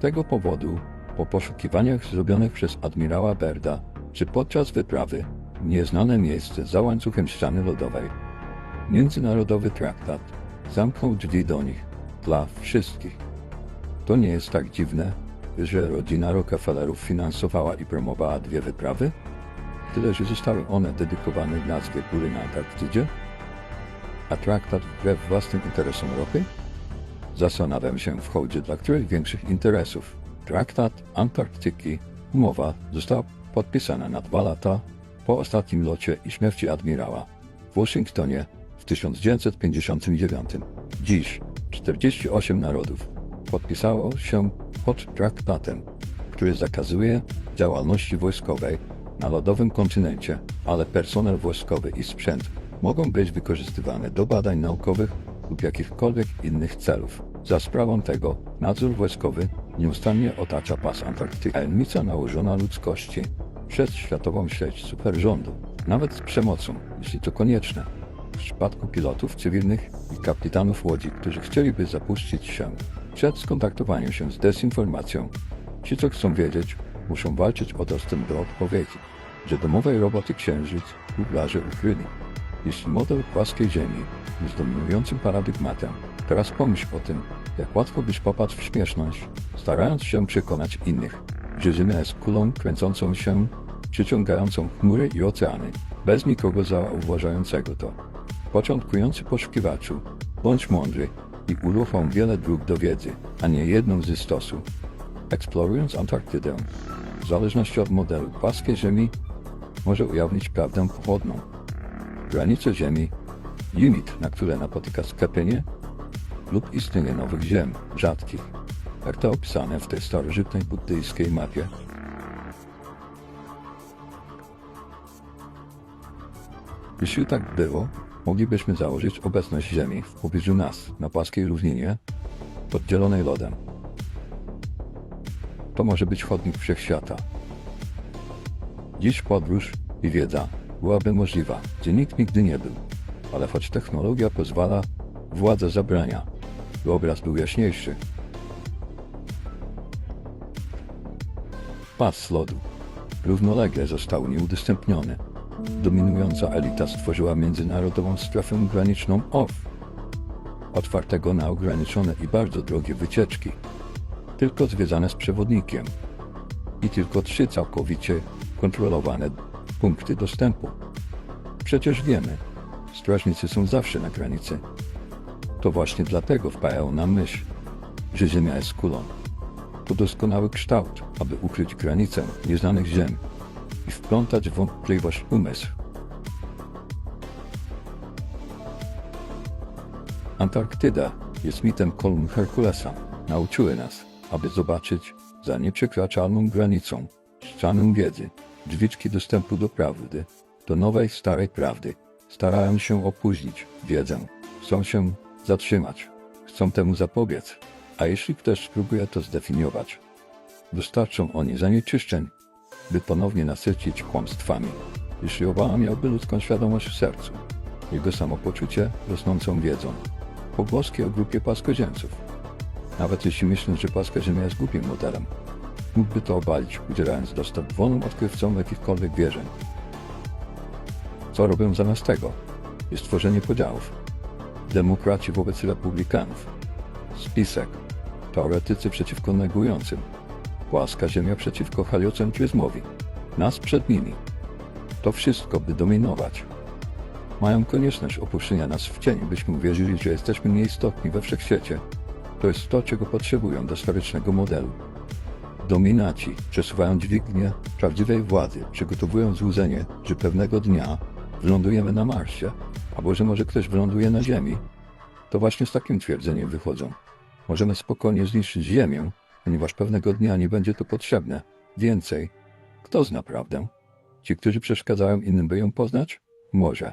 tego powodu, po poszukiwaniach zrobionych przez admirała Berda, czy podczas wyprawy, w nieznane miejsce za łańcuchem ściany lodowej, międzynarodowy traktat zamknął drzwi do nich dla wszystkich. To nie jest tak dziwne, że rodzina Rockefellerów finansowała i promowała dwie wyprawy? Tyle, że zostały one dedykowane nazwie góry na Antarktydzie? A traktat wbrew własnym interesom ropy? Zastanawiam się w hołdzie dla których większych interesów. Traktat Antarktyki, umowa została podpisana na dwa lata po ostatnim locie i śmierci admirała w Waszyngtonie w 1959. Dziś 48 narodów podpisało się pod traktatem, który zakazuje działalności wojskowej na lodowym kontynencie, ale personel wojskowy i sprzęt mogą być wykorzystywane do badań naukowych lub jakichkolwiek innych celów. Za sprawą tego nadzór wojskowy nieustannie otacza pas Antarktyki. Tajemnica nałożona ludzkości przez światową sieć superrządu, nawet z przemocą, jeśli to konieczne. W przypadku pilotów cywilnych i kapitanów łodzi, którzy chcieliby zapuścić się przed skontaktowaniem się z dezinformacją, ci, co chcą wiedzieć, muszą walczyć o dostęp do odpowiedzi, że domowej roboty księżyc googlarze ukryli. Jeśli model płaskiej Ziemi jest dominującym paradygmatem, teraz pomyśl o tym, jak łatwo byś popadł w śmieszność, starając się przekonać innych, Ziemia jest kulą kręcącą się, przyciągającą chmury i oceany, bez nikogo zauważającego to. Początkujący poszukiwaczu, bądź mądry i uruchom wiele dróg do wiedzy, a nie jedną ze stosu. Eksplorując Antarktydę, w zależności od modelu płaskiej Ziemi, może ujawnić prawdę pochodną. Granice Ziemi, limit, na które napotyka sklepienie, lub istnienie nowych ziem, rzadkich, jak to opisane w tej starożytnej buddyjskiej mapie. Jeśli tak było, moglibyśmy założyć obecność Ziemi w pobliżu nas, na płaskiej równinie, oddzielonej lodem. To może być chodnik wszechświata. Dziś podróż i wiedza byłaby możliwa, gdzie nikt nigdy nie był, ale choć technologia pozwala, władza zabrania, obraz był jaśniejszy. Pas lodu równolegle został nieudostępniony. Dominująca elita stworzyła międzynarodową strefę graniczną OFF, otwartego na ograniczone i bardzo drogie wycieczki, tylko związane z przewodnikiem i tylko trzy całkowicie kontrolowane punkty dostępu. Przecież wiemy, strażnicy są zawsze na granicy. To właśnie dlatego wpajają nam myśl, że Ziemia jest kulą. To doskonały kształt, aby ukryć granicę nieznanych ziem i wplątać w wątpliwość umysł. Antarktyda jest mitem kolumn Herkulesa. Nauczyły nas, aby zobaczyć za nieprzekraczalną granicą ścianę wiedzy, drzwiczki dostępu do prawdy, do nowej, starej prawdy. Starają się opóźnić wiedzę, chcą się zatrzymać, chcą temu zapobiec. A jeśli ktoś spróbuje to zdefiniować, wystarczą oni zanieczyszczeń, by ponownie nasycić kłamstwami. Jeśli Obama miałby ludzką świadomość w sercu, jego samopoczucie rosnącą wiedzą, pogłoski o grupie płaskoziemców, nawet jeśli myślę, że płaska Ziemia jest głupim modelem, mógłby to obalić, udzielając dostęp wolnym odkrywcom jakichkolwiek wierzeń. Co robią zamiast tego? Jest tworzenie podziałów. Demokraci wobec republikanów. Spisek. Teoretycy przeciwko negującym. Płaska ziemia przeciwko heliocentryzmowi. Nas przed nimi. To wszystko, by dominować. Mają konieczność opuszczenia nas w cień, byśmy uwierzyli, że jesteśmy nieistotni we wszechświecie. To jest to, czego potrzebują do historycznego modelu. Dominaci przesuwają dźwignię prawdziwej władzy, przygotowują złudzenie, że pewnego dnia wylądujemy na Marsie, albo że może ktoś wyląduje na Ziemi. To właśnie z takim twierdzeniem wychodzą. Możemy spokojnie zniszczyć Ziemię, ponieważ pewnego dnia nie będzie to potrzebne. Więcej, kto zna prawdę? Ci, którzy przeszkadzają innym, by ją poznać? Może.